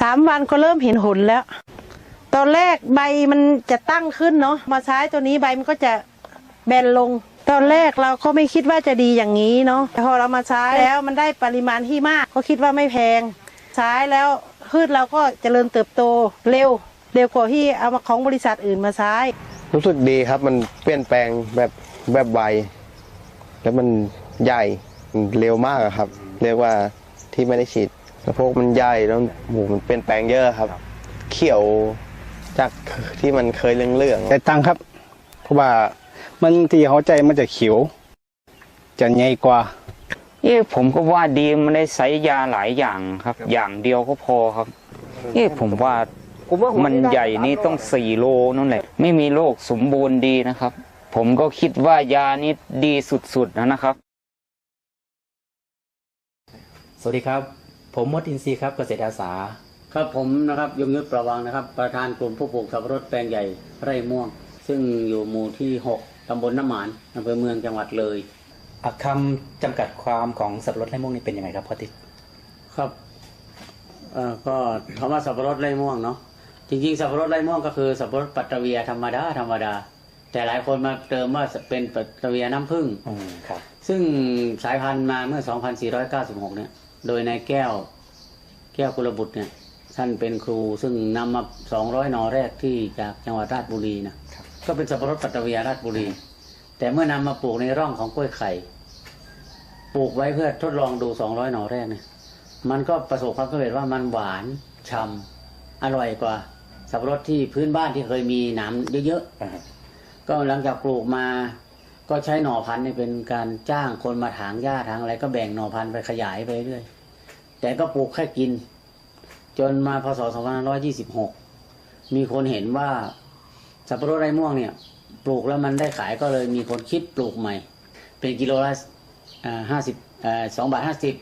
สามวันก็เริ่มเห็นผลแล้ว ตอนแรกใบมันจะตั้งขึ้นเนาะมาใช้ตัวนี้ใบมันก็จะแบนลง ตอนแรกเราก็ไม่คิดว่าจะดีอย่างนี้เนาะแต่พอเรามาใช้แล้วมันได้ปริมาณที่มากก็คิดว่าไม่แพง ใช้แล้วพืชเราก็เจริญเติบโตเร็ว เร็วกว่าที่เอามาของบริษัทอื่นมาใช้ รู้สึกดีครับมันเปลี่ยนแปลงแบบแบบไวแล้วมันใหญ่เร็วมากครับ เรียกว่าที่ไม่ได้ฉีด สะโพกมันใหญ่แล้วหมูมันเปลี่ยนแปลงเยอะครับ เขียวจากที่มันเคยเรื่องๆแต่ตังค์ครับ เพราะว่ามันที่หัวใจมันจะเขียว จะใหญ่กว่าเอ๊ะผมก็ว่าดีมันได้ใช้ยาหลายอย่างครับ อย่างเดียวก็พอครับเอ๊ะผมว่ามันใหญ่นี่ต้องสี่โลนั่นแหละ ไม่มีโรคสมบูรณ์ดีนะครับ ผมก็คิดว่ายานี้ดีสุดๆนะครับ สวัสดีครับ ผมมดอินทรีย์ครับเกษตรอาสา ครับผมนะครับยงยุทธประวังนะครับ ประธานกลุ่มผู้ปลูกสับปะรดแปลงใหญ่ไร่ม่วง ซึ่งอยู่หมู่ที่ 6 ตำบลน้ำหมานอำเภอเมืองจังหวัดเลยอะคำจำกัดความของสับปะรดไร่ม่วงนี่เป็นยังไงครับพ่อติ๊กครับเอ่อก็คำว่าสับปะรดไร่ม่วงเนาะจริงๆสับปะรดไร่ม่วงก็คือสับปะรดปัตตะเวียธรรมดาธรรมดา แต่หลายคนมาเติมว่าเป็นปัตตะเวียน้ำผึ้งอืมครับ ซึ่งสายพันธุ์มาเมื่อ 2496 เนี่ย โดยนายแก้ว แก้วกุลบุตรเนี่ย ท่านเป็นครูซึ่งนำมา200นอแรกที่จากจังหวัดราชบุรีนะก็เป็นสับปะรดปัตตะเวียราชบุรี แต่เมื่อนำมาปลูกในร่องของกล้วยไข่ปลูกไว้เพื่อทดลองดู200หนอแรกเนี่ย มันก็ประสบความสำเร็จว่ามันหวานฉ่ำอร่อยกว่า สับปะรดที่พื้นบ้านที่เคยมีหนามเยอะๆอ่าก็หลังจากปลูกมา ก็ใช้หน่อพันธุ์เนี่ยเป็นการจ้างคนมาถางหญ้าถางอะไรก็แบ่งหน่อพันธุ์ไปขยายไปเรื่อยแต่ก็ปลูกแค่กิน จนมาพศ2526 มีคนเห็นว่าสับปะรดไร่ม่วงเนี่ย ปลูกแล้วมันได้ขายก็เลยมีคนคิดปลูกใหม่ เป็นกิโลละห้าสิบสองบาทห้าสิบ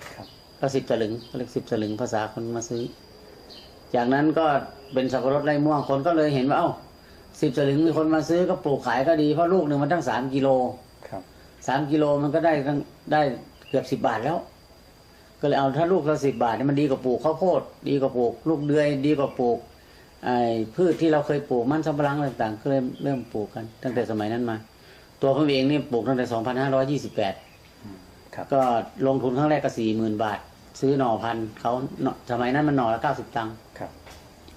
ก็สิบสลึงเรียกสิบสลึงภาษาคนมาซื้อ จากนั้นก็เป็นสับปะรดไร่ม่วงคนก็เลยเห็นว่าเอ้า สิบสลึงมีคนมาซื้อก็ปลูกขายก็ดีเพราะลูกหนึ่งมันตั้งสามกิโลครับสามกิโลมันก็ได้ตั้งได้เกือบสิบบาทแล้ว ก็เลยเอาถ้าลูกละสิบบาทเนี่ยมันดีกว่าปลูกข้าวโพดดีกว่าปลูก ลูกเดือย ดีกว่าปลูกไอ้พืชที่เราเคยปลูกมันสำปะหลังอะไรต่างๆ ก็เลยเริ่มปลูกกัน ตั้งแต่สมัยนั้นมา ตัวผมเองนี่ปลูกตั้งแต่สองพันห้าร้อยี่สิบแปดครับก็ลงทุนครั้งแรกก็สี่หมื่นบาท ซื้อหน่อพันธุ์เขาหน่อสมัยนั้นมันหน่อละเก้าสิบตังค์ครับ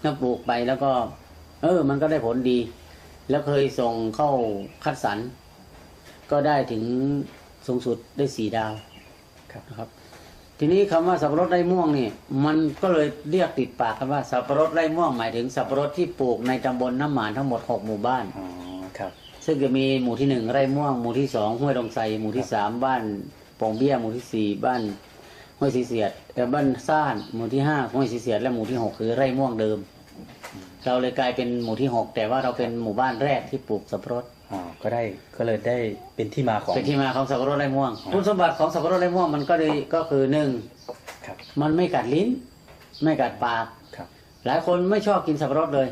ก็ปลูกไปแล้วก็ เออ มันก็ได้ผลดี แล้วเคยส่งเข้าคัดสรรก็ได้ถึงสูงสุดได้สี่ดาวครับนะครับ ทีนี้คำว่าสับปะรดไร่ม่วงนี่ มันก็เลยเรียกติดปากกันว่าสับปะรดไร่ม่วงหมายถึงสับปะรดที่ปลูกในตำบลน้ำหมานทั้งหมดหกหมู่บ้านอ๋อครับ ซึ่งจะมีหมู่ที่หนึ่งไร่ม่วงหมู่ที่สองห้วยดงไทรหมู่ที่สามบ้านโป่งเบี้ยหมู่ที่สี่บ้านห้วยสีเสียดเอ่อบ้านซ่านหมู่ที่ห้าห้วยสีเสียดและหมู่ที่หกคือไร่ม่วงเดิม เราเลยกลายเป็นหมู่ที่หกแต่ว่าเราเป็นหมู่บ้านแรกที่ปลูกสับปะรดอ๋อก็ได้ก็เลยได้เป็นที่มาของเป็นที่มาของสับปะรดไร่ม่วงคุณสมบัติของสับปะรดไร่ม่วงมันก็ดีก็คือหนึ่งครับ มันไม่กัดลิ้น ไม่กัดปากครับ หลายคนไม่ชอบกินสับปะรดเลย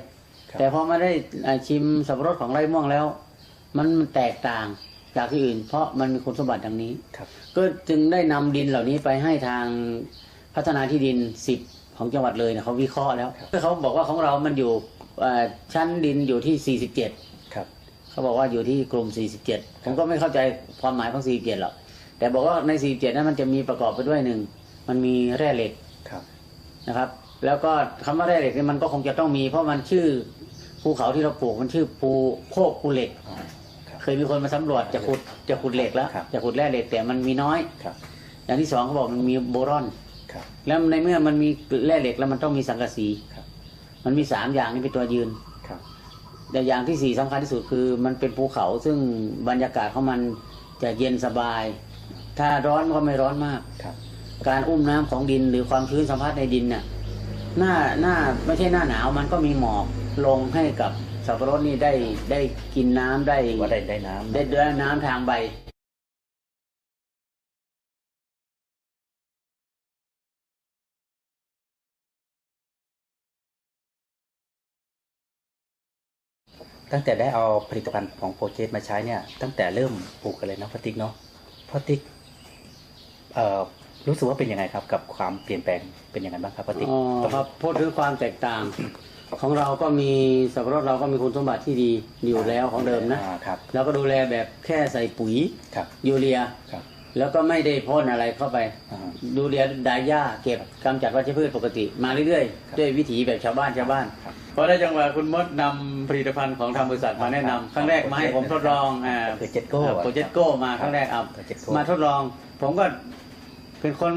ครับแต่พอมาได้อ่าชิมสับปะรดของไร่ม่วงแล้ว มันแตกต่างจากที่อื่น เพราะมันมีคุณสมบัติดังนี้ครับก็จึงได้นำดินเหล่านี้ไปให้ทางพัฒนาที่ดินสิบ ของจังหวัดเลยเนี่ยเขาวิเคราะห์แล้วเขาบอกว่าของเรามันอยู่เอ่อชั้นดินอยู่ที่ 47 ครับ เขาบอกว่าอยู่ที่กลุ่ม 47 ผมก็ไม่เข้าใจความหมายของ 47 หรอก แต่บอกว่าใน 47 นั้นมันจะมีประกอบไปด้วยหนึ่ง มันมีแร่เหล็กครับนะครับ แล้วก็คำว่าแร่เหล็กเนี่ยมันก็คงจะต้องมี เพราะมันชื่อภูเขาที่เราปลูกมันชื่อภูโคกภูเหล็กอ๋อครับเคยมีคนมาสำรวจจะขุดจะขุดเหล็กแล้วครับจะขุดแร่เหล็กแต่มันมีน้อยครับอย่างที่สองเขาบอกมันมีโบรอน ครับ แล้วในเมื่อมันมีแร่เหล็กแล้วมันต้องมีสังกะสีครับ มันมีสามอย่างนี้เป็นตัวยืนครับ แต่อย่างที่สี่สำคัญที่สุดคือ มันเป็นภูเขาซึ่งบรรยากาศของมันจะเย็นสบาย ถ้าร้อนก็ไม่ร้อนมากครับ การอุ้มน้ำของดินหรือความชื้นสัมผัสในดินเนี่ยหน้าหน้าไม่ใช่หน้าหนาวมันก็มีหมอกลงให้กับสับปะรดนี่ได้ได้กินน้ำได้ว่าได้ได้น้ำได้ได้น้ำทางใบ ตั้งแต่ได้เอาผลิตภัณฑ์ของโปรเจกต์มาใช้เนี่ยตั้งแต่เริ่มปลูกกันเลยนะพ่อติ๊กเนาะพ่อติ๊กเอ่อรู้สึกว่าเป็นยังไงครับ กับความเปลี่ยนแปลงเป็นยังไงบ้างครับปฏิอ๋อครับพูดถึงความแตกต่าง ของเราก็มีสับปะรดเราก็มีคุณสมบัติที่ดีอยู่แล้วของเดิมนะอ่าครับแล้วก็ดูแลแบบแค่ใส่ปุ๋ยครับยูเรียครับ แล้วก็ไม่ได้พ่นอะไรเข้าไปอ่าดูเรียดาหญ้าเก็บกำจัดวัชพืชปกติ มาเรื่อยครับๆด้วยวิถีแบบชาวบ้านชาวบ้านครับพอได้จังหวะคุณมดนำผลิตภัณฑ์ของทางบริษัทมาแนะนำครั้งแรกมาให้ผมทดลองอ่าคือเจ็ดโก้โปรเจกโก้มาครั้งแรกเอาโปรเจกโก้มาทดลอง ผมก็เป็นคน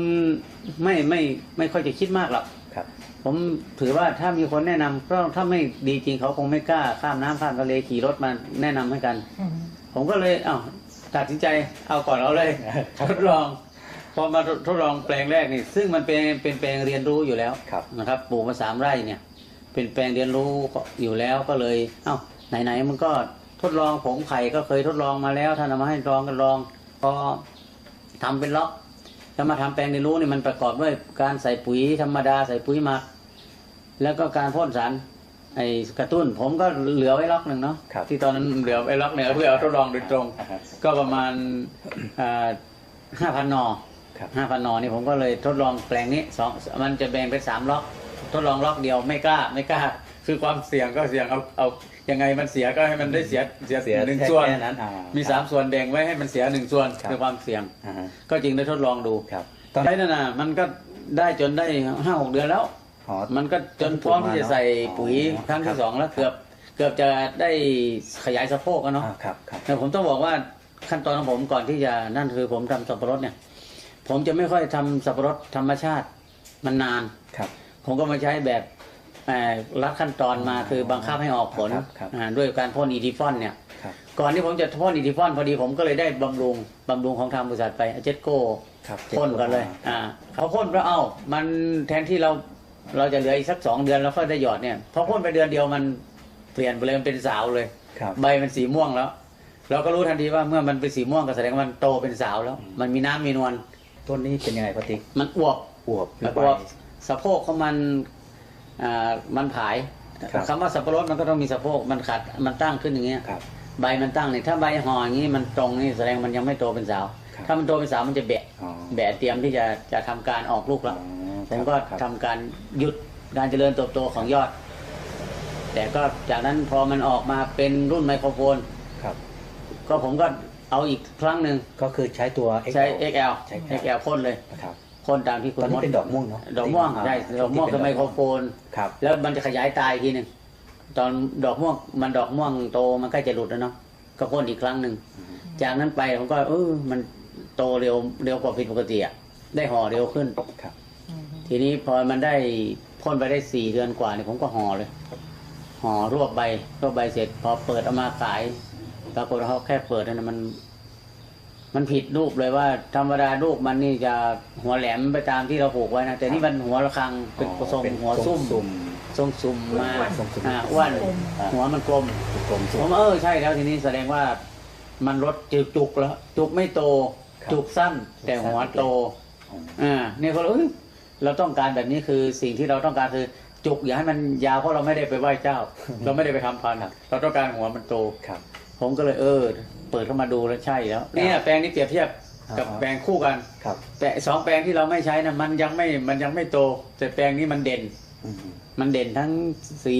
ไม่ไม่ไม่ค่อยจะคิดมากหรอกครับผมถือว่าถ้ามีคนแนะนำก็ถ้าไม่ดีจริงเขาคงไม่กล้าข้ามน้ำข้ามทะเลขี่รถมาแนะนำให้กัน ผมก็เลยเอ้า ตัดสินใจเอาก่อนเอาเลยทดลอง พอมาทดลองแปลงแรกนี่ ซึ่งมันเป็นเป็นแปลงเรียนรู้อยู่แล้วครับนะครับปลูกมาสามไร่เนี่ย เป็นแปลงเรียนรู้อยู่แล้วก็เลย เอ้าไหนๆมันก็ทดลองผงไข่ก็เคยทดลองมาแล้วท่านเอามาให้ลองกันลองพอทำเป็นล็อกแล้วมาทำแปลงเรียนรู้นี่มันประกอบด้วยการใส่ปุ๋ยธรรมดาใส่ปุ๋ยหมัก แล้วก็การพ่นสาร ไอ้กระตุ้นผมก็เหลือไว้ล็อกหนึ่งเนาะครับที่ตอนนั้นเหลือไว้ล็อกหนึ่งเพื่อเอาทดลองโดยตรงอ่าฮะก็ประมาณห้าพันนอครับห้าพันนอนี่ผมก็เลยทดลองแปลงนี้สองมันจะแบ่งเป็นสามล็อก ทดลองล็อกเดียวไม่กล้าไม่กล้า คือความเสี่ยงก็เสี่ยงเอาเอายังไงมันเสียก็ให้มันได้เสียเสียเสียหนึ่งแค่ส่วนแค่นั้นอ่ามีสามส่วนแบ่งไว้ให้มันเสียหนึ่งส่วนครับคือความเสี่ยงอ่าฮะก็จริงได้ทดลองดูครับตอนใช้นั่นน่ะมันก็ได้จนได้ห้าหกเดือนแล้ว อ๋อมันก็จนพร้อมที่จะใส่ปุ๋ยอ๋อครั้งครัที่บสองแล้วเกือบเกือบจะได้ขยายสะโพกแล้วเนาะอ่าครับครับ แต่ผมต้องบอกว่าขั้นตอนของผมก่อนที่จะนั่นคือผมทำสับปะรดเนี่ย ผมจะไม่ค่อยทำสับปะรดธรรมชาติมันนาน ครับ ผมก็มาใช้แบบเอ่อรัดขั้นตอนมาคือบังคับให้ออกผลครับครับ อ่าด้วยการพ่นอีทิฟอนเนี่ย ครับ ก่อนที่ผมจะพ่นอีทิฟอนพอดีผมก็เลยได้บำรุงบำรุงของทางบริษัทไปเจ็ตโก้ครับพ่นกันเลย อ่า เขาพ่นแล้วเอ้า มันแทนที่เรา เราจะเหลืออีกสักสองเดือนแล้วค่อยได้หยอดเนี่ยพอพ่นไปเดือนเดียวมันเปลี่ยนไปเลยมันเป็นสาวเลยครับ ใบมันสีม่วงแล้ว เราก็รู้ทันทีว่าเมื่อมันเป็นสีม่วงก็แสดงว่ามันโตเป็นสาวแล้ว มันมีน้ำมีนวลต้นนี้เป็นยังไงปฏิมันอวบอวบหรืออใบวบสะโพกของมันอ่ามันผายครับ คำว่าสับปะรดมันก็ต้องมีสะโพกมันขัดมันตั้งขึ้นอย่างเงี้ย ครับ ใบมันตั้งเนี่ยถ้าใบห่ออย่างนี้มันตรงนี่แสดงมันยังไม่โตเป็นสาว ครับถ้ามันโตเป็นสาวมันจะแบะอ๋อ แบะเตรียมที่จะจะทำการออกลูกแล้ว อ๋อ ผมก็ครับ ทำการหยุดการเจริญเติบโตของยอด แต่ก็จากนั้นพอมันออกมาเป็นรุ่นไมโครโฟน ครับก็ผมก็เอาอีกครั้งหนึ่งก็คือใช้ตัว ใช้ XL XL ใช้ XL พ่นเลยนะครับพ่นตามที่คุตณอนนี้มดเป็นดอกม่วงเนาะดอกม่วงใช่ดอกม่วงคือไมโครโฟน ครับ แล้วมันจะขยายตายอีกทีหนึ่งตอนดอกม่วงมันดอกม่วงโตมันใกล้จะหลุดแล้วเนาะก็พ่นอีกครั้งหนึ่งจากนั้นไปผมก็เออมันโตเร็วเร็วกว่าผิดปกติอะได้ห่อเร็วขึ้น ครับ ทีนี้พอมันได้พ่นไปได้สี่เดือนกว่าเนี่ยผมก็ห่อเลยห่อรวบใบรวบใบเสร็จ พอเปิดเอามาขายปรากฏว่าเขาแค่เปิดนั่นนะมัน มันผิดรูปเลยว่า ธรรมดารูปมันนี่จะหัวแหลมไปตามที่เราผูกไว้นะแต่นี่มันหัวระฆังเป็นทรงเป็นหัวซุ่มซุ่มทรงซุ่มมาทรงซุ่มอ่าอ้วนหัวมันกลมกลมผซุ่มมเออใช่แล้วทีนี้แสดงว่ามันลดจุกจุกแล้ว จุกไม่โตครับจุกสั้น แต่หัวโตอ่าเนี่ยเขาเลย เอ้ยเราต้องการแบบนี้คือสิ่งที่เราต้องการคือจุกอย่าให้มันยาวเพราะเราไม่ได้ไปไหว้เจ้า เราไม่ได้ไปทำพันธุ์เราต้องการหัวมันโตครับ ผมก็เลยเออ เปิดเข้ามาดูแล้วใช่แล้วเนี่ยแปลงนี้เปรียบเทียบกับอ่าฮะแปลงคู่กันครับแต่สองแปลงที่เราไม่ใช้นะมันยังไม่มันยังไม่โต แต่แปลงนี้มันเด่นอืมมันเด่นทั้งสี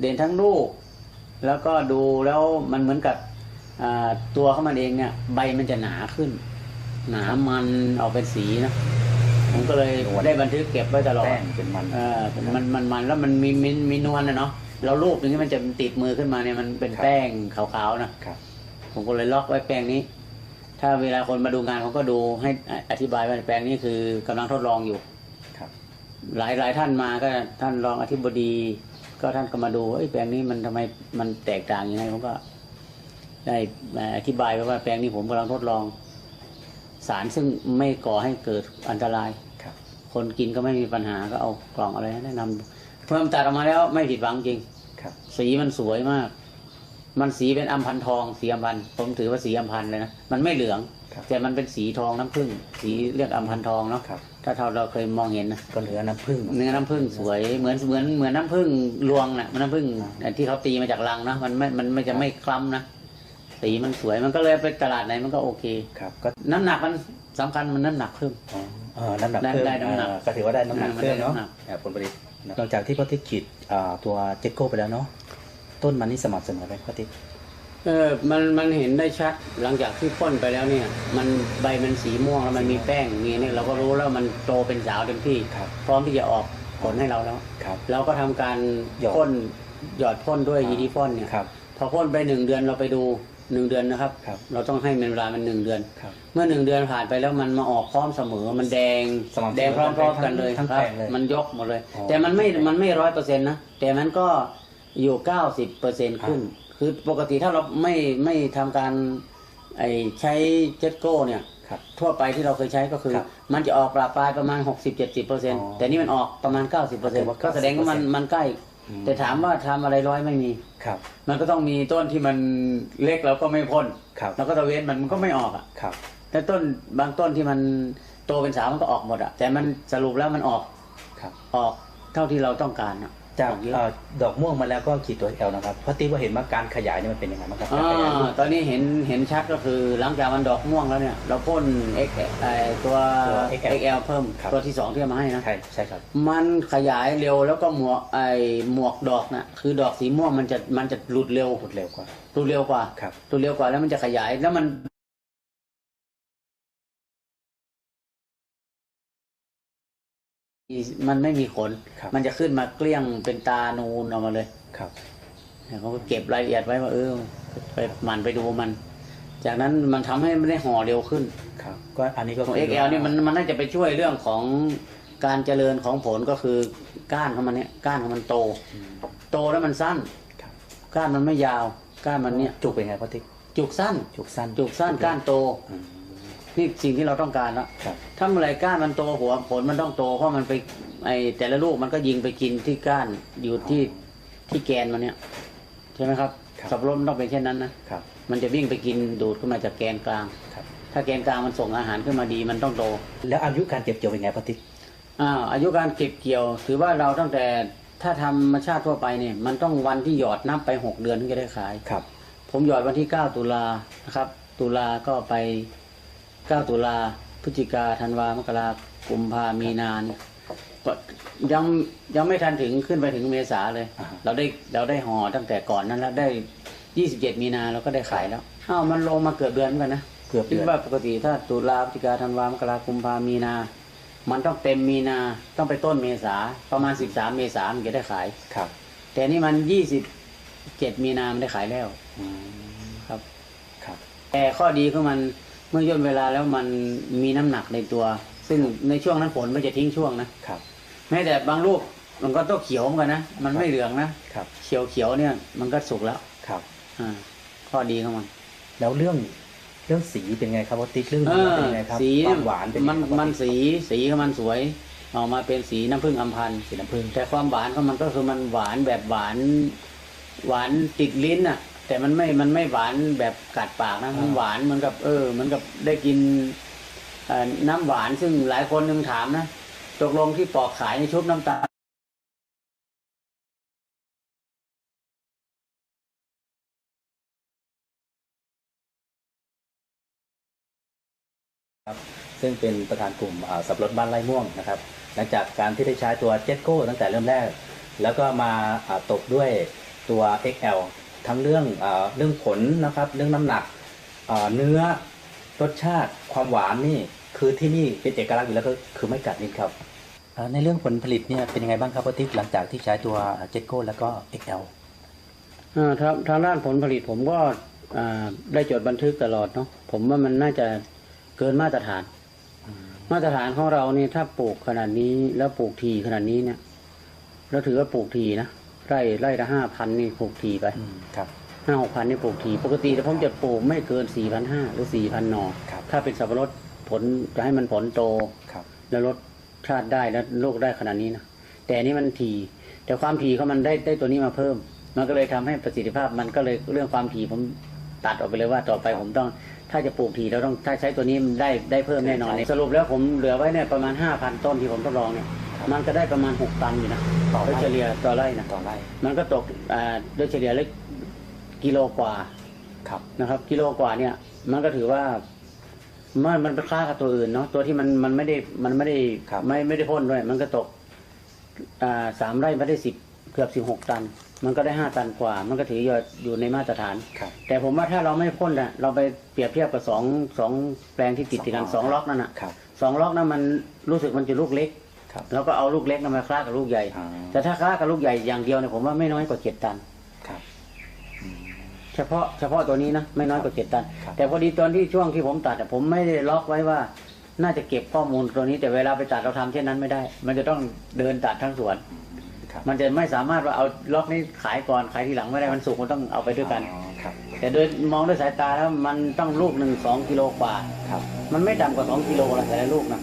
เด่นทั้งลูก แล้วก็ดูแล้วมันเหมือนกับอ่าตัวเขามันเองเนี่ย ใบมันจะหนาขึ้น หนามันออกเป็นสีนะ ผมก็เลยได้บันทึกเก็บไว้ตลอดแป้งเป็นมันเออมันมันมันแล้วมันมีมีมีนวลนะเนาะเราลูบอย่างนี้มันจะติดมือขึ้นมาเนี่ยมันเป็นครับแป้งขาวๆนะครับ ผมก็เลยล็อกไว้แป้งนี้ ถ้าเวลาคนมาดูงานเขาก็ดูให้อธิบายว่าแปลงนี้คือกำลังทดลองอยู่ครับ หลายหลายท่านมาก็ท่านรองอธิบดี ก็ท่านก็มาดูเอ้ยแปลงนี้มันทำไมมันแตกต่างยังไงผมก็ ได้อธิบายไปว่าแปลงนี้ผมกำลังทดลอง สารซึ่งไม่ก่อให้เกิดอันตรายครับ คนกินก็ไม่มีปัญหาก็เอากล่องอะไรให้แนะนำเพิ่มตัดออกมาแล้วไม่ผิดหวังจริงครับ สีมันสวยมาก มันสีเป็นอัมพันทองสีอัมพันผมถือว่าสีอัมพันเลยนะมันไม่เหลืองครับแต่มันเป็นสีทองน้ำผึ้งสีเรียกอัมพันทองเนาะครับถ้าเท่าเราเคยมองเห็นนะก็เหลือน้ำผึ้งเนื้อน้ำผึ้งสวยเหมือนเหมือนเหมือนน้ำผึ้งรวงน่ะมันน้ำผึ้งที่เขาตีมาจากรังนะมันไม่มันไม่จะไม่คล้ำนะ สีมันสวยมันก็เลยไปตลาดไหนมันก็โอเคครับก็น้ำหนักมันสำคัญมันน้ำหนักเพิ่มอ๋อเออน้ำหนักได้เพิ่มได้น้ำหนักเออก็ถือว่าได้น้ำหนักอ่ามันเพิ่มได้เนาะน้ำหนัก อ่าผลผลิตนะหลังจากที่พ่อติ๊กขีดอ่าตัวเจ็ดโก้ไปแล้วเนาะต้นมันนี่สม่ำเสมอไหมพ่อติ๊กเออมันมันเห็นได้ชัดหลังจากที่พ่นไปแล้วเนี่ย มันใบมันสีม่วงแล้วมันมีแป้งอย่างเงี้ยเนี่ยเราก็รู้แล้วมันโตเป็นสาวเต็มที่ ครับพร้อมที่จะออกผลให้เราแล้ว ครับ เราก็ทำการหยอด พ่นหยอดพ่นด้วยอ่ายีดีพ่นเนี่ยครับ พอพ่นไปหนึ่งเดือนเราไปดู หนึ่งเดือนนะครับ ครับเราต้องให้มันเวลามันหนึ่งเดือน ครับ เมื่อหนึ่งเดือนผ่านไปแล้วมันมาออกพร้อมเสมอ มันแดงสม่ำเสมอแดงพร้อมๆกันเลยทั้งครัแปลงเลยมันยกหมดเลย อ๋อแต่มันไม่มันไม่ร้อยเปอร์เซ็นต์นะแต่มันก็อยู่เก้าสิบเปอร์เซ็นต์ขึ้น คือปกติถ้าเราไม่ไม่ทำการไอใช้เจ็ตโก้เนี่ยครับทั่วไปที่เราเคยใช้ก็คือ ครับมันจะออกปลาปลายประมาณ 60-70%เปอร์เซ็นต์อ๋อแต่นี่มันออกประมาณ 90%เปอร์เซ็นต์ถือว่าก็แสดงว่ามัน90%มันใกล้อืม แต่ถามว่าทำอะไรร้อยไม่มี ครับ มันก็ต้องมีต้นที่มันเล็กแล้วก็ไม่พ่นครับ แล้วก็ตะเวนมันมันก็ไม่ออกอะครับ แต่ต้นบางต้นที่มันโตเป็นสาวมันก็ออกหมดอะแต่มันสรุปแล้วมันออกครับ ออกเท่าที่เราต้องการอะ จากออกเยอะเอ่อดอกม่วงมาแล้วก็ขีดตัวเอลนะครับพ่อติ๊กว่าเห็นว่าการขยายนี่มันเป็นยังไงบ้างครับอ่การขยายาตอนนี้เห็นเห็นชัดก็คือหลังจากมันดอกม่วงแล้วเนี่ย เราพ่น X ไอตัว ตัว XL XL เพิ่มครับ ตัวที่สองที่เอามาให้นะ ใช่ใช่ครับ มันขยายเร็วแล้วก็หมวกไอหมวกดอกนะคือดอกสีม่วงมันจะมันจะหลุดเร็วหมดเร็วกว่า หลุดเร็วกว่าครับ หลุดเร็วกว่าแล้วมันจะขยายแล้วมัน มันไม่มีขนครับมันจะขึ้นมาเกลี้ยงเป็นตานูนออกมาเลย ครับเนี่ยเขาก็เก็บรายละเอียดไว้ว่าเออไปหมันไปดูมัน จากนั้นมันทำให้ไม่ได้ห่อเร็วขึ้น ครับ ก็อันนี้ก็ของคื XL นี่มันมันน่าจะไปช่วยเรื่องของการเจริญของผลก็คือก้านของมันเนี่ยก้านของมันโต โตแล้วมันสั้นครับก้านมันไม่ยาว ก้านมันเนี่ยจุกเป็นไงพ่อติ๊กจุกสั้น จุกสั้น จุกสั้นก้านโต อืมนี่สิ่งที่เราต้องการแล้วครับ ถ้าเมื่อไหรก้านมันโตหัวผลมันต้องโตเพราะมันไปไอแต่ละลูกมันก็ยิงไปกินที่ก้านอยู่ที่ที่แกนมันเนี่ยใช่ไหมครับครับ สับปะรดมันต้องเป็นเช่นนั้นนะครับ มันจะวิ่งไปกินดูดขึ้นมาจากแกนกลาง ครับ ถ้าแกนกลางมันส่งอาหารขึ้นมาดีมันต้องโต แล้วอายุการเก็บเกี่ยวเป็นไงพ่อติ๊กอ่าอายุการเก็บเกี่ยว ถือว่าเราตั้งแต่ถ้าธรรมชาติทั่วไปเนี่ยมันต้องวันที่หยอดนับไปหกเดือนถึงจะได้ขาย ครับ ผมหยอดวันที่ 9 ตุลานะครับ ตุลาก็ไป 9 ตุลาพฤศจิกาธันวามกรากุมภามีนาเนี่ยก็ยังยังไม่ทันถึงขึ้นไปถึงเมษาเลยอ่าฮะเราได้เราได้ห่อตั้งแต่ก่อนนั้นแล้วได้ 27 มีนาเราก็ได้ขายแล้วอ้าวมันลงมาเกือบเดือนเหมือนกันนะเกือบคิเดืดอนว่าปกติถ้าตุลาพฤศจิกาธันวามกรากุมภามีนา มันต้องเต็มมีนาต้องไปต้นเมษาประมาณ 13 เมษามันจะได้ขายครับ แต่นี่มัน 27 มีนามันได้ขายแล้วอืมครับ ครับ แต่ข้อดีของมัน เมื่อย่นเวลาแล้วมันมีน้ำหนักในตัว ซึ่งในช่วงนั้นผลมันจะทิ้งช่วงนะครับ แม้แต่บางลูกมันก็ต้องเขียวเหมือนกันนะมันไม่เหลืองนะครับ เขียวเขียวๆเนี่ยมันก็สุกแล้วครับ อ่าข้อดีของมันแล้วเรื่องเรื่องสีเป็นไงครับพ่อติ๊กเรื่องเอเนื้ออเป็นยังไงครับสีความหวานเป็นยังมันไงครับมันสีสีของมันสวยออกมาเป็นสีน้ำผึ้งอัมพันธ์สีน้ำผึ้งแต่ความหวานของมันก็คือมันหวานแบบหวาน หวานติดลิ้นอะ แต่มันไม่มันไม่หวานแบบกัดปากนะมันหวานเหมือนกับ เออเหมือนกับได้กินเอ่อน้ำหวานซึ่งหลายคนนึงถามนะตกลงที่ปอกขายในชุบน้ำตาลซึ่งเป็นประธานกลุ่มอ่าสับปะรดบ้านไร่ม่วงนะครับ หลังจากการที่ได้ใช้ตัวเจ็ตโก้ตั้งแต่เริ่มแรก แล้วก็มาอ่าตกด้วยตัว XL ทั้งเรื่องอเรื่องผลนะครับ เรื่องน้ำหนักเนื้อรสชาติความหวานนี่คือที่นี่เป็นเอกลักษณ์อยู่แล้วก็คือไม่กัดลิ้นครับในเรื่องผลผลิตเนี่ยเป็นยังไงบ้างครับพ่อติ๊กหลังจากที่ใช้ตัวเจ็ตโก้แล้วก็ XL อ่าทางทางด้านผลผลิตผมก็อ่าได้จดบันทึกตลอดเนาะผมว่ามันน่าจะเกินมาตรฐาน มาตรฐานของเราเนี่ยถ้าปลูกขนาดนี้แล้วปลูกทีขนาดนี้เนี่ยเราถือว่าปลูกทีนะ ไร่ไร่ละห้าพันนี่ปลูกทีไปอืมครับห้าหกพันนี่ปลูกที ปกติแต่ผมจะปลูกไม่เกินสี่พันห้าหรือสี่พันหนอครับถ้าเป็นสับปะรดผลจะให้มันผลโตครับ แล้วรสชาติได้แล้วโลกได้ขนาดนี้นะแต่อันนี้มันทีแต่ความทีเขามันได้ได้ตัวนี้มาเพิ่ม มันก็เลยทำให้ประสิทธิภาพมันก็เลยเรื่องความทีผมตัดออกไปเลยว่าต่อไปผมต้อง ถ้าจะปลูกทีเราต้องถ้าใช้ตัวนี้มันได้ได้เพิ่มแน่นอนสรุปแล้วผมเหลือไว้เนี่ยประมาณห้าพันต้นที่ผมทดลองเนี่ย มันก็ได้ประมาณหกตันอยู่นะต่อโดยไร่เฉลี่ยต่อไร่นะต่อไร่มันก็ตกอ่าโดยเฉลี่ยเล็กกิโลกว่าครับ นะครับ กิโลกว่าเนี่ย มันก็ถือว่า มันมันไปคล้ากับตัวอื่นเนาะตัวที่มันมันไม่ได้มันไม่ได้ครับ ไม่ไม่ได้พ่นด้วย มันก็ตกอ่าสามไร่ไม่ได้สิบเกือบสิบหกตัน มันก็ได้ห้าตันกว่า มันก็ถืออยู่อยู่ในมาตรฐาน ครับ แต่ผมว่าถ้าเราไม่พ่นน่ะเราไปเปรียบเทียบกับสองสองแปลงที่ติดติดกันสสอองงล็ล็ออกกนั่นน่ะครับ สองล็อกนั้นมันรู้สึกมันจะลูกเล็ก ครับแล้วก็เอาลูกเล็กนั้นมาคล้ากับลูกใหญ่อ่าแต่ถ้าคล้ากับลูกใหญ่อย่างเดียวเนี่ยผมว่าไม่น้อยกว่าเจ็ดตันครับเฉพาะเฉพาะตัวนี้นะไม่น้อยกว่าเจ็ดตันครับแต่พอดีตอนที่ช่วงที่ผมตัดอะผมไม่ได้ล็อกไว้ว่า น่าจะเก็บข้อมูลตัวนี้ แต่เวลาไปตัดเราทำเช่นนั้นไม่ได้ มันจะต้องเดินตัดทั้งสวนครับมันจะไม่สามารถว่าเอาล็อกนี้ขายก่อนขายทีหลังไม่ได้มันสุกมันต้องเอาไปด้วยกันอ๋อครับแต่โดยมองด้วยสายตาแล้วมันต้องลูกหนึ่งสองกิโลกว่าครับมันไม่ต่ำกว่าสองกิโลละแต่ละลูกนะ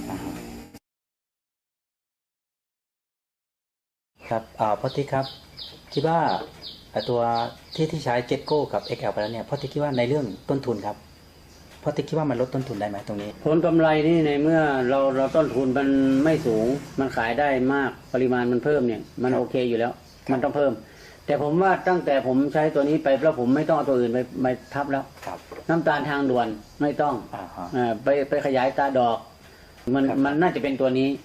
ครับอ่าพ่อติ๊กครับ คิดว่าอ่าตัวที่ที่ใช้เจ็ตโก้กับ XL ไปแล้วเนี่ยพ่อติ๊กคิดว่าในเรื่องต้นทุนครับพ่อติ๊กคิดว่ามันลดต้นทุนได้ไหมตรงนี้ ผลกำไรนี่ในเมื่อเราเราต้นทุนมันไม่สูง มันขายได้มากปริมาณมันเพิ่มเนี่ย มันโอเคอยู่แล้ว มันต้องเพิ่ม แต่ผมว่าตั้งแต่ผมใช้ตัวนี้ไปแล้วผมไม่ต้องเอาตัวอื่นไปไปทับแล้วครับน้ำตาลทางด่วนไม่ต้องอ่าฮะอ่าไปไปขยายตาดอก มันครับมันน่าจะเป็นตัวนี้อืม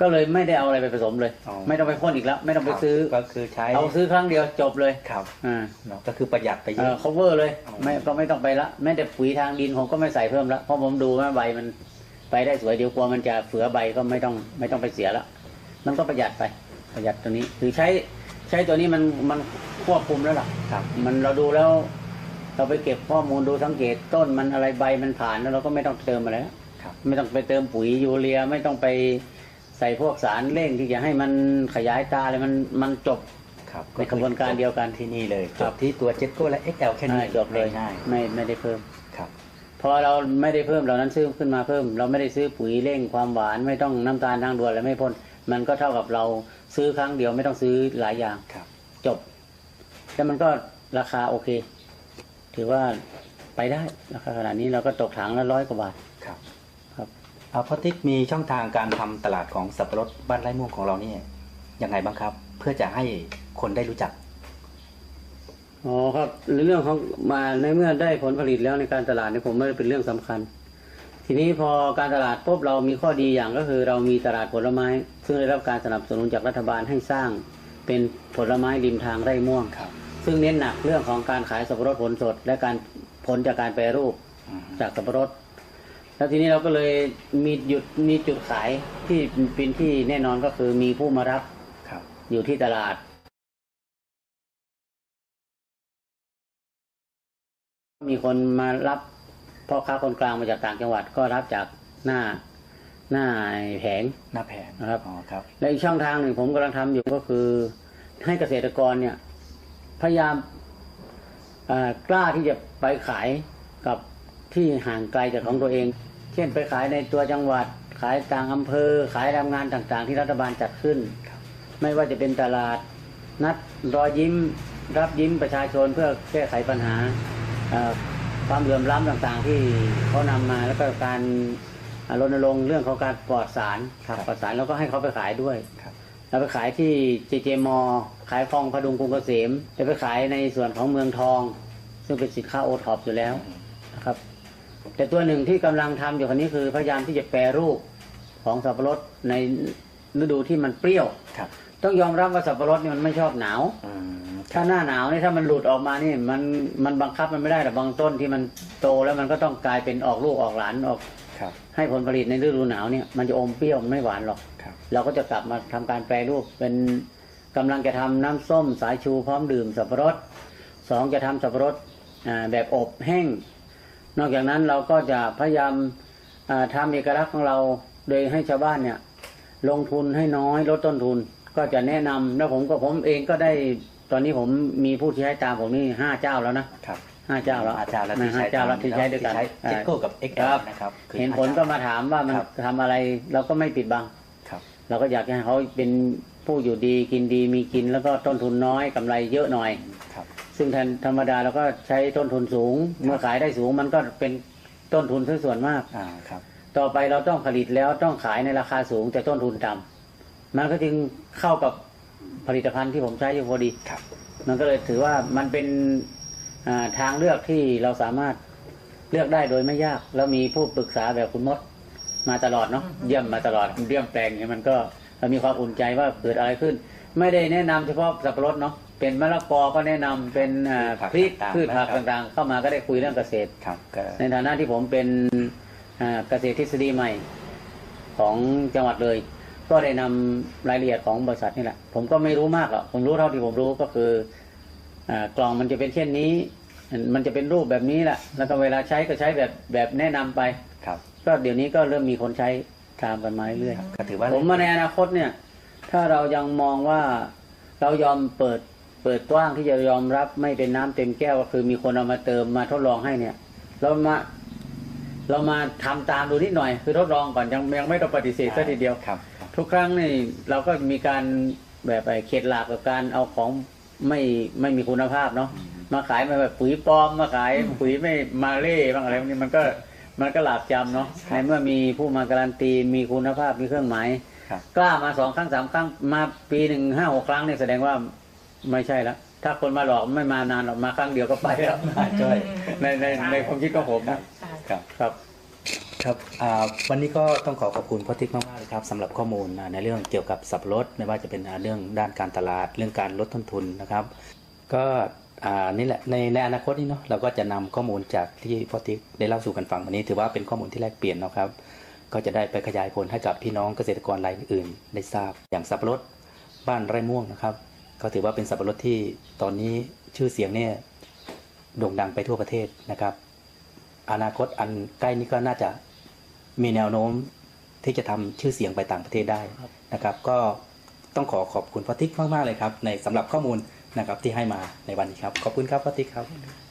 ก็เลยไม่ได้เอาอะไรไปผสมเลย อ๋อ ไม่ต้องไปพ่นอีกแล้ว ไม่ต้องไปซื้อ ก็คือใช้เอาซื้อครั้งเดียวจบเลยครับอ่าเนาะก็คือประหยัดไปเยเออ อะ cover เลยอ๋อ ไม่ก็ไม่ต้องไปละแม้แต่ปุ๋ยทางดินผมก็ไม่ใส่เพิ่มละเพราะผมดูว่าใบมันไปได้สวยเดี๋ยวกลัวมันจะเฟือใบก็ไม่ต้องไม่ต้องไปเสียละมันก็ประหยัดไปประหยัดตัวนี้คือใช้ใช้ตัวนี้มันมันควบคุมแล้วล่ะ ครับ มันเราดูแล้ว เราไปเก็บข้อมูลดูสังเกตต้นมันอะไรใบมันผ่านแล้วเราก็ไม่ต้องเติมอะไรแล้วครับ ไม่ต้องไปเติมปุ๋ยยูเรียไม่ต้องไป ใส่พวกสารเร่งที่จะให้มันขยายตาอะไรมันมันจบครับในกระบวนการเดียวกันที่นี่เลยครัจบบที่ตัวเจ็ตโก้และ XL แค่นี้อ่าจบเลยง่ายไม่ไม่ได้เพิ่มๆครับพอเราไม่ได้เพิ่มเรานั้นซื้อขึ้นมาเพิ่ม เราไม่ได้ซื้อปุ๋ยเร่งความหวานไม่ต้องน้ำตาลทางด่วนอะไรไม่พ่นมันก็เท่ากับเราซื้อครั้งเดียวไม่ต้องซื้อหลายอย่างครับ จบ แล้วมันก็ราคาโอเค ถือว่าไปได้ราคาขนาดนี้เราก็ตกถังละร้อยกว่าบาท ครับ ครับ เอา พ่อติ๊กมีช่องทางการทำตลาดของสับปะรดบ้านไร่ม่วงของเรานี่ยังไงบ้างครับ เพื่อจะให้คนได้รู้จักอ๋อครับในเรื่องของมาในเมื่อได้ผลผลิตแล้วในการตลาดเนี่ยผมไม่ได้เป็นเรื่องสำคัญ ทีนี้พอการตลาดปุ๊บเรามีข้อดีอย่างก็คือเรามีตลาดผลไม้ ซึ่งได้รับการสนับสนุนจากรัฐบาลให้สร้าง เป็นผลไม้ริมทางไร่ม่วงครับ ซึ่งเน้นหนักเรื่องของการขายสับปะรดผลสด และการผลจากการแปรรูปอืมจากสับปะรด แล้วทีนี้เราก็เลยมีหยุดมีจุดขายที่เป็นที่แน่นอนก็คือมีผู้มารับครับ อยู่ที่ตลาด มีคนมารับพ่อค้าคนกลางมาจากต่างจังหวัดก็รับจากหน้าหน้าแผงหน้าแผงนะครับอ๋อครับ และอีกช่องทางหนึ่งผมกำลังทำอยู่ก็คือ ให้เกษตรกรเนี่ย พยายามเอ่อกล้าที่จะไปขายกับที่ห่างไกลจากของตัวเอง เช่นไปขายในตัวจังหวัด ขายต่างอำเภอ ขายตามงานต่างๆ ที่รัฐบาลจัดขึ้น ไม่ว่าจะเป็นตลาด นัดรอยยิ้ม รับยิ้มประชาชนเพื่อแก้ไขปัญหาเอ่อความเหลื่อมล้ำต่างๆ ที่เขานำมาแล้วก็การอ่ารณรงค์เรื่องของการปลอดสารครับปลอดสารแล้วก็ให้เขาไปขายด้วยครับเราไปขายที่เจเจมอ ขายคลองพดุงกรุงเกษมจะไปขายในส่วนของเมืองทอง ซึ่งเป็นสินค้าโอท็อปอยู่แล้วนะครับ แต่ตัวหนึ่งที่กำลังทำอยู่คนนี้คือพยายามที่จะแปรรูปของสับปะรดในฤดูที่มันเปรี้ยวครับ ต้องยอมรับว่าสับปะรดนี่มันไม่ชอบหนาวอืมถ้าหน้าหนาวนี่ถ้ามันหลุดออกมานี่มันมันบังคับมันไม่ได้แต่บางต้นที่มันโตแล้วมันก็ต้องกลายเป็นออกลูกออกหลานออกครับให้ผลผลิตในฤดูหนาวเนี่ยมันจะอมเปรี้ยวมันไม่หวานหรอกครับเราก็จะกลับมาทำการแปรรูปเป็นกำลังจะทำน้ำส้มสายชูพร้อมดื่มสับปะรดสองจะทำสับปะรดอ่าแบบอบแห้ง นอกจากนั้นเราก็จะพยายามอ่าทำเอกลักษณ์ของเราโดยให้ชาวบ้านเนี่ย ลงทุนให้น้อยลดต้นทุน ก็จะแนะนำแล้วผมก็ผมเองก็ได้ตอนนี้ผมมีผู้ที่ใช้ตามผมนี่ห้าเจ้าแล้วนะครับห้าเจ้าแล้วอาจารย์แล้วนะที่ห้าใช้เจ้าแล้วที่ใช้ด้วยกันเจ็ตโก้กับค XL รับนะครับคือเห็นผลก็มาถามว่ามันครับทำอะไรเราก็ไม่ปิดบังครับเราก็อยากให้เขาเป็นผู้อยู่ดีกินดีมีกินแล้วก็ต้นทุนน้อยกำไรเยอะหน่อยครับ ซึ่งแทนธรรมดาเราก็ใช้ต้นทุนสูง เมื่อขายได้สูงมันก็เป็นต้นทุนซะส่วนมาก อ่าครับ ต่อไปเราต้องผลิตแล้วต้องขายในราคาสูง แต่ต้นทุนต่ำมันก็จึงเข้ากับผลิตภัณฑ์ที่ผมใช้อยู่พอดี ครับ มันก็เลยถือว่ามันเป็นอ่าทางเลือกที่เราสามารถเลือกได้โดยไม่ยาก แล้วมีผู้ปรึกษาแบบคุณมดมาตลอดเนาะเยี่ยมมาตลอดเยี่ยมแปลงเนี่ยมันก็มีความอุ่นใจว่าเกิดอะไรขึ้น ไม่ได้แนะนำเฉพาะสับปะรดเนาะ เป็นมะละกอก็แนะนำเป็นอ่าผักพริกต่างๆพืชผักนะครับต่างๆ เข้ามาก็ได้คุยเรื่องเกษตร ครับก็ในฐานะที่ผมเป็นอ่าเกษตรทฤษฎีใหม่ของจังหวัดเลย ก็ได้นำรายละเอียดของบริษัทนี่แหละ ผมก็ไม่รู้มากหรอกผมรู้เท่าที่ผมรู้ก็คืออากล่องมันจะเป็นเช่นนี้ มันจะเป็นรูปแบบนี้แหละแล้วก็เวลาใช้ก็ใช้แบบแบบแนะนำไป ครับก็เดี๋ยวนี้ก็เริ่มมีคนใช้ตามกันมาเรื่อยก็ถือว่า ผมมาในอนาคตเนี่ย ถ้าเรายังมองว่าเรายอมเปิด เปิดกว้างที่จะยอมรับไม่เป็นน้ำเต็มแก้วก็คือมีคนเอามาเติมมาทดลองให้เนี่ย เรามาเรามาทำตามดูนิดหน่อย คือทดลองก่อนยังยังไม่ต้องปฏิเสธซะทีเดียวครับครับ ทุกครั้งนี่เราก็มีการแบบไอ้เข็ดหลาบกับการเอาของไม่ไม่มีคุณภาพเนาะมาขายมาแบบปุ๋ยปลอมมาขายปุ๋ยไม่มาเล่บ้างอะไรพวกนี้มันก็มันก็หลาบจำเนาะในเมื่อมีผู้มาการันตีมีคุณภาพมีเครื่องหมายครับกล้ามาสองครั้งสามครั้งมาปีหนึ่งห้าหกครั้งเนี่ยแสดงว่า ไม่ใช่แล้วถ้าคนมาหลอกไม่มานานหรอกมาครั้งเดียวก็ไปแล้วใช่ในในในความคิดของผมนะครับครับครับอ่าวันนี้ก็ต้องขอขอบคุณพ่อทิกมากๆเลยครับสำหรับข้อมูลอ่าในเรื่องเกี่ยวกับสับปะรดไม่ว่าจะเป็นอ่าเรื่องด้านการตลาดเรื่องการลดต้นทุนนะครับ ก็อ่านี่แหละในในอนาคตนี้เนาะเราก็จะนำข้อมูลจากที่พ่อทิกได้เล่าสู่กันฟังวันนี้ ถือว่าเป็นข้อมูลที่แลกเปลี่ยนเนาะครับ ก็จะได้ไปขยายผลให้กับพี่น้องเกษตรกรรายอื่นๆได้ทราบอย่างสับปะรดบ้านไร่ม่วงนะครับ ก็ถือว่าเป็นสับปะรดที่ตอนนี้ชื่อเสียงเนี่ยโด่งดังไปทั่วประเทศนะครับ อนาคตอันใกล้นี้ก็น่าจะมีแนวโน้มที่จะทำชื่อเสียงไปต่างประเทศได้นะครับ ก็ต้องขอขอบคุณพ่อทิกมากๆเลยครับ ในสำหรับข้อมูลนะครับที่ให้มาในวันนี้ครับ ขอบคุณครับพ่อทิกครับ